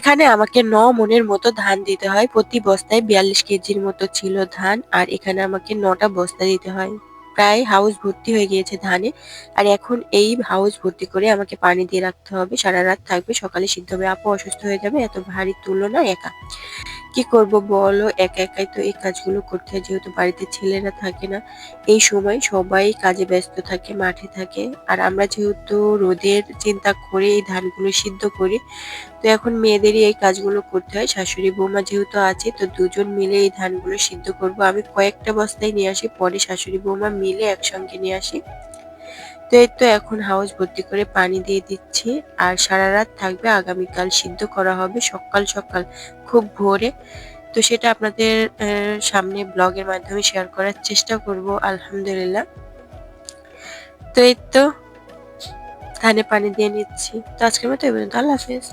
এখানে আমাকে ন মনের মতো ধান দিতে হয়। প্রতি বস্তায় বিয়াল্লিশ কেজির মতো ছিল ধান, আর এখানে আমাকে নটা বস্তা দিতে হয়। প্রায় হাউস ভর্তি হয়ে গিয়েছে ধানে, আর এখন এই হাউস ভর্তি করে আমাকে পানি দিয়ে রাখতে হবে। সারা রাত থাকবে, সকালে সিদ্ধ হবে আপু অসুস্থ হয়ে যাবে, এত ভারী তুলো না একা। কি করব বলো? একা একাই তো এই কাজগুলো করতে হয়, যেহেতু বাড়িতে ছেলেরা থাকে না। এই সময় সবাই কাজে ব্যস্ত থাকে, মাঠে থাকে। আর আমরা যেহেতু রোদের চিন্তা করে এই ধানগুলো সিদ্ধ করি, তো এখন মেয়েদেরই এই কাজগুলো করতে হয়। শাশুড়ি বৌমা যেহেতু আছে, তো দুজন মিলে এই ধানগুলো সিদ্ধ করব। আমি কয়েকটা বস্তায় নিয়ে আসি, পরে শাশুড়ি বৌমা মিলে একসঙ্গে নিয়ে আসি। তো এই তো এখন হাউস ভর্তি করে পানি দিয়ে দিচ্ছি। আর সারা রাত থাকবে, আগামীকাল সিদ্ধ করা হবে সকাল সকাল, খুব ভোরে। তো সেটা আপনাদের সামনে ব্লগের মাধ্যমে শেয়ার করার চেষ্টা করব, আলহামদুলিল্লাহ। তো এই তো, ধানে পানি দিয়ে নিচ্ছি। তো আজকের মতো এই পর্যন্ত, আল্লাহ হাফেজ।